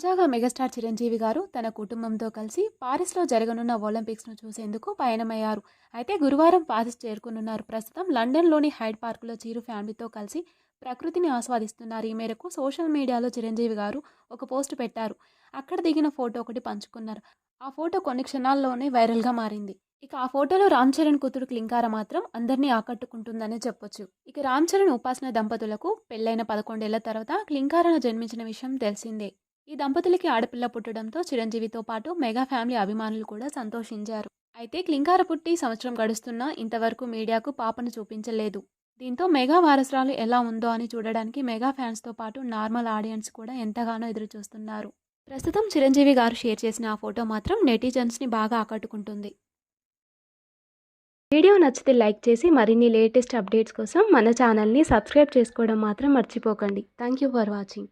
తాజాగా మెగాస్టార్ చిరంజీవి గారు తన కుటుంబంతో కలిసి పారిస్లో జరగనున్న ఒలింపిక్స్ను చూసేందుకు పయనమయ్యారు. అయితే గురువారం పారిస్ చేరుకునున్నారు. ప్రస్తుతం లండన్లోని హైడ్ పార్కులో చీరు ఫ్యామిలీతో కలిసి ప్రకృతిని ఆస్వాదిస్తున్నారు. ఈ మేరకు సోషల్ మీడియాలో చిరంజీవి గారు ఒక పోస్ట్ పెట్టారు. అక్కడ దిగిన ఫోటో ఒకటి పంచుకున్నారు. ఆ ఫోటో కొన్ని క్షణాల్లోనే వైరల్గా మారింది. ఇక ఆ ఫోటోలో రామ్ చరణ్ కూతురు క్లింకార మాత్రం అందరినీ ఆకట్టుకుంటుందనే చెప్పొచ్చు. ఇక రామ్ చరణ్ ఉపాసన దంపతులకు పెళ్ళైన పదకొండేళ్ళ తర్వాత క్లింకారన జన్మించిన విషయం తెలిసిందే. ఈ దంపతులకి ఆడపిల్ల పుట్టడంతో చిరంజీవితో పాటు మెగా ఫ్యామిలీ అభిమానులు కూడా సంతోషించారు. అయితే క్లింకార పుట్టి సంవత్సరం గడుస్తున్నా ఇంతవరకు మీడియాకు పాపను చూపించలేదు. దీంతో మెగా వారసురాలు ఎలా ఉందో అని చూడడానికి మెగా ఫ్యాన్స్తో పాటు నార్మల్ ఆడియన్స్ కూడా ఎంతగానో ఎదురుచూస్తున్నారు. ప్రస్తుతం చిరంజీవి గారు షేర్ చేసిన ఆ ఫోటో మాత్రం నెటిజన్స్ని బాగా ఆకట్టుకుంటుంది. వీడియో నచ్చితే లైక్ చేసి మరిన్ని లేటెస్ట్ అప్డేట్స్ కోసం మన ఛానల్ని సబ్స్క్రైబ్ చేసుకోవడం మాత్రం మర్చిపోకండి. Thank you for watching.